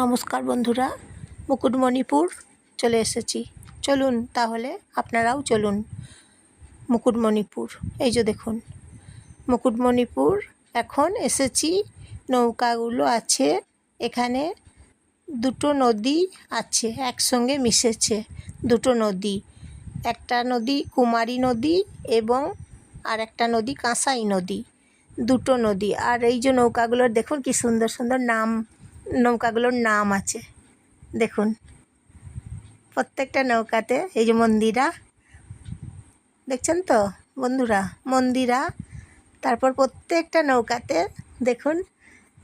নমস্কার বন্ধুরা, মুকুটমণিপুর চলে এসেছি। চলুন তাহলে আপনারাও চলুন মুকুটমণিপুর। এই যে দেখুন, মুকুটমণিপুর, এখন এসেছি, নৌকাগুলো আছে, এখানে দুটো নদী আছে, একসঙ্গে মিশেছে দুটো নদী। একটা নদী কুমারী নদী এবং আর একটা নদী কাঁসাই নদী, দুটো নদী। আর এই যে নৌকাগুলোর, দেখুন কি সুন্দর সুন্দর নাম নৌকাগুলোর নাম আছে। দেখুন। প্রত্যেকটা নৌকাতে এই যে মন্দিরা, দেখছেন তো? বন্ধুরা, মন্দিরা, তারপর প্রত্যেকটা নৌকাতে দেখুন,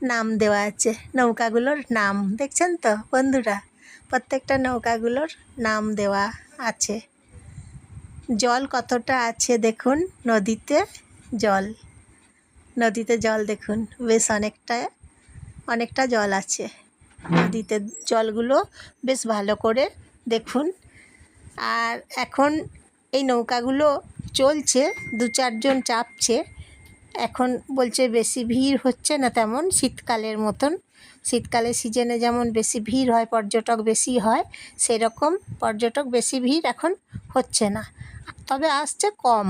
নাম দেওয়া আছে, নৌকাগুলোর নাম। দেখছেন তো? বন্ধুরা, প্রত্যেকটা নৌকাগুলোর নাম দেওয়া আছে। জল কতটা আছে দেখুন, নদীতে জল। নদীতে জল দেখুন, বেশ অনেকটা অনেকটা জল আছে। নদীতে জলগুলো বেশ ভালো করে দেখুন। আর এখন এই নৌকাগুলো চলছে, দু চারজন চাপছে। এখন বলছে বেশি ভিড় হচ্ছে না তেমন, শীতকালের মতন। শীতকালের সিজনে যেমন বেশি ভিড় হয়, পর্যটক বেশি হয়, সেরকম পর্যটক বেশি ভিড় এখন হচ্ছে না। তবে আসছে কম।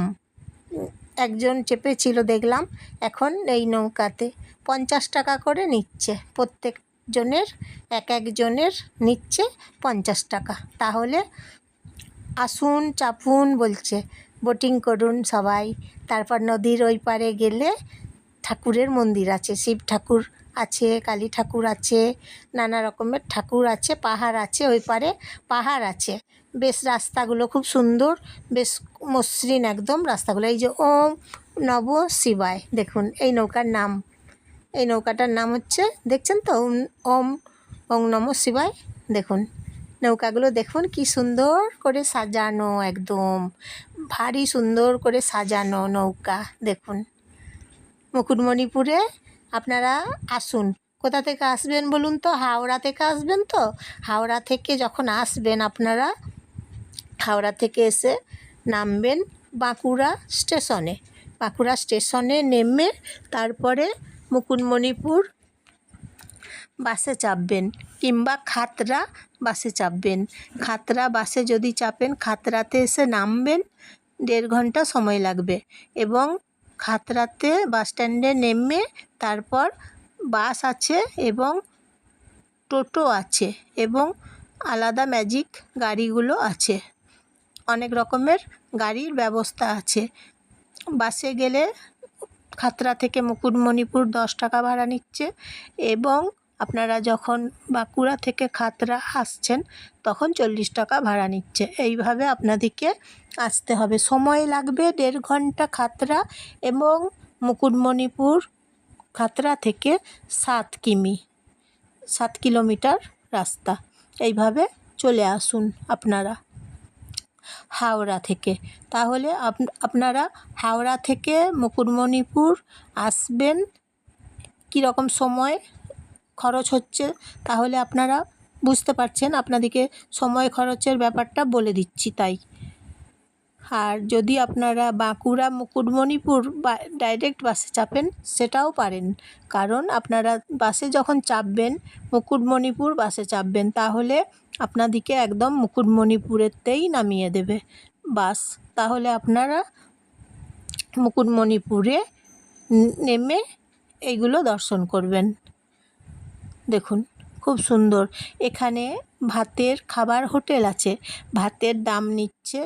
একজন চেপেছিল দেখলাম এখন এই নৌকাতে। পঞ্চাশ টাকা করে নিচ্ছে প্রত্যেক জনের এক একজনের নিচ্ছে পঞ্চাশ টাকা। তাহলে আসুন, চাপুন বলছে বোটিং করুন সবাই। তারপর নদীর ওই পারে গেলে ঠাকুরের মন্দির আছে, শিব ঠাকুর আছে, কালী ঠাকুর আছে, নানা রকমের ঠাকুর আছে, পাহাড় আছে, ওই পারে পাহাড় আছে। বেশ রাস্তাগুলো খুব সুন্দর, বেশ মসৃণ একদম রাস্তাগুলো। এই যে ওম নব শিবায়, দেখুন এই নৌকার নাম। এই নৌকাটার নাম হচ্ছে, দেখছেন তো? ওম ওম নম শিবায়, দেখুন। নৌকাগুলো দেখুন কি সুন্দর করে সাজানো একদম। ভারী সুন্দর করে সাজানো নৌকা, দেখুন। মুকুটমণিপুরে আপনারা আসুন। কোথা থেকে আসবেন বলুন তো? হাওড়া থেকে আসবেন তো? হাওড়া থেকে যখন আসবেন আপনারা হাওড়া থেকে এসে নামবেন বাঁকুড়া স্টেশনে। বাঁকুড়া স্টেশনে নেমে তারপরে মুকুটমণিপুর বাসে চাপবেন কিংবা খাতরা বাসে চাপবেন। খাতরা বাসে যদি চাপেন, খাতরাতে এসে নামবেন, দেড় ঘণ্টা সময় লাগবে এবং খাতরাতে বাস স্ট্যান্ডে নেমে তারপর বাস আছে এবং টোটো আছে এবং আলাদা ম্যাজিক গাড়িগুলো আছে। অনেক রকমের গাড়ির ব্যবস্থা আছে। বাসে গেলে খাতড়া থেকে মুকুটমণিপুর দশ টাকা ভাড়া নিচ্ছে এবং আপনারা যখন বাঁকুড়া থেকে খাতড়া আসছেন তখন চল্লিশ টাকা ভাড়া নিচ্ছে। এইভাবে আপনাদেরকে আসতে হবে। সময় লাগবে দেড় ঘণ্টা খাতড়া এবং মুকুটমণিপুর খাতড়া থেকে সাত কিমি, সাত কিলোমিটার রাস্তা। এইভাবে চলে আসুন আপনারা। হাওড়া থেকে। তাহলে আপনারা হাওড়া থেকে মুকুটমণিপুর আসবেন। কীরকম সময় খরচ হচ্ছে তাহলে আপনারা বুঝতে পারছেন। আপনাদেরকে সময় খরচের ব্যাপারটা বলে দিচ্ছি তাই। আর যদি আপনারা বাঁকুড়া মুকুটমণিপুর বা ডাইরেক্ট বাসে চাপেন, সেটাও পারেন। কারণ আপনারা বাসে যখন চাপবেন, মুকুটমণিপুর বাসে চাপবেন, তাহলে আপনাদিকে একদম মুকুটমণিপুরেতেই নামিয়ে দেবে বাস। তাহলে আপনারা মুকুটমণিপুরে নেমে এইগুলো দর্শন করবেন। দেখুন, খুব সুন্দর। এখানে ভাতের খাবার হোটেল আছে। ভাতের দাম নিচ্ছে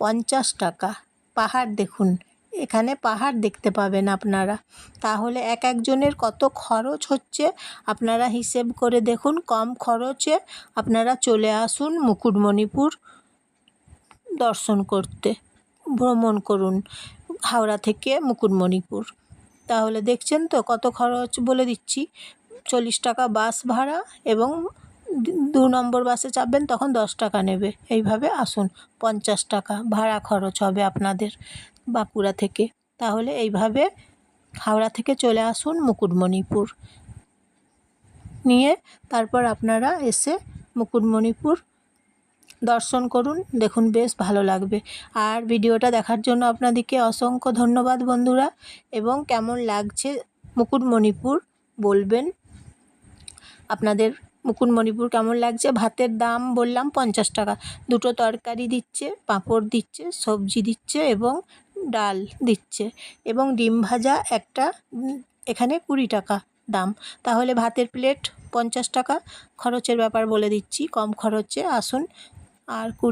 পঞ্চাশ টাকা। পাহাড় দেখুন। এখানে পাহাড় দেখতে পাবেন আপনারা। তাহলে এক একজনের কত খরচ হচ্ছে? আপনারা হিসেব করে দেখুন কম খরচে আপনারা চলে আসুন মুকুটমণিপুর দর্শন করতে। ভ্রমণ করুন হাওড়া থেকে মুকুটমণিপুর। তাহলে দেখছেন তো কত খরচ বলে দিচ্ছি? চল্লিশ টাকা বাস ভাড়া এবং দু নম্বর বাসে চাপবেন, তখন দশ টাকা নেবে। এইভাবে আসুন, পঞ্চাশ টাকা ভাড়া খরচ হবে আপনাদের বাঁকুড়া থেকে। তাহলে এইভাবে হাওড়া থেকে চলে আসুন মুকুটমণিপুর। নিয়ে তারপর আপনারা এসে মুকুটমণিপুর দর্শন করুন, দেখুন বেশ ভালো লাগবে। আর ভিডিওটা দেখার জন্য আপনাদেরকে অসংখ্য ধন্যবাদ বন্ধুরা, এবং কেমন লাগছে মুকুটমণিপুর বলবেন আপনাদের মুকুটমণিপুর কেমন লাগছে? ভাতের দাম বললাম পঞ্চাশ টাকা। দুটো তরকারি দিচ্ছে, পাঁপড় দিচ্ছে, সবজি দিচ্ছে এবং ডাল দিচ্ছে এবং ডিম ভাজা একটা এখানে কুড়ি টাকা দাম। তাহলে ভাতের প্লেট পঞ্চাশ টাকা। খরচের ব্যাপার বলে দিচ্ছি, কম খরচে আসুন। আর কুড়ি